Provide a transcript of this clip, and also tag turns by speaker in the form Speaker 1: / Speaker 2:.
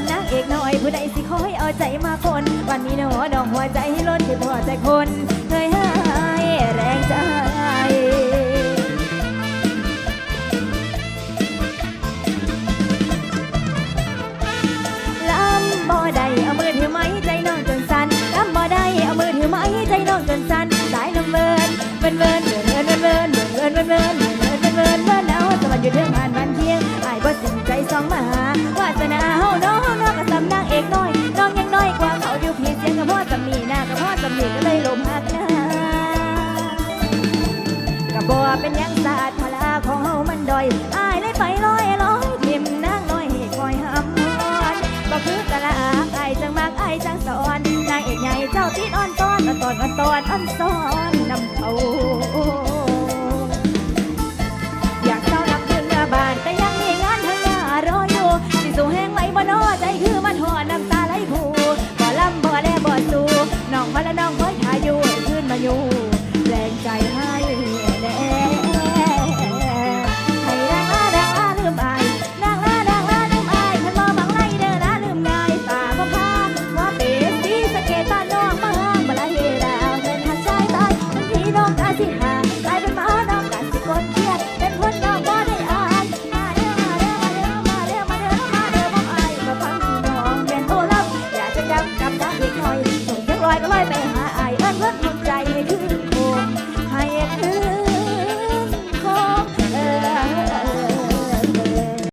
Speaker 1: ำนักเอกน้อยผู้ใดสิคอยเอาใจมาคน วันนี้หนอดองหัวใจให้ล้นที่พอใจคน เคยหายแรงใจลำบ่ได้เอามือถือไม้ใจน้องจนสั่นลำบ่ได้เอามือถือไม้ใจน้องจนสั่นสายลมเบิร์นเบิน เป็นยังศาสตร์พลาของเฮามันดอยอายเลยไปลอยลอยทิมนางน้อยให้คอยหำฮอนก็คือกะละอาอายจังมักอายจังสอนนางเอกใหญ่เจ้าติดอ่อนตอนอ่อนตอนอ่อนตอนอ่อนซ้อนนำเขาอยากเข้านับถึงหน้าบ้านแต่ยังมีงานทางหน้ารออยู่สิสู่แห้งไหลบ่นอใจคือ let me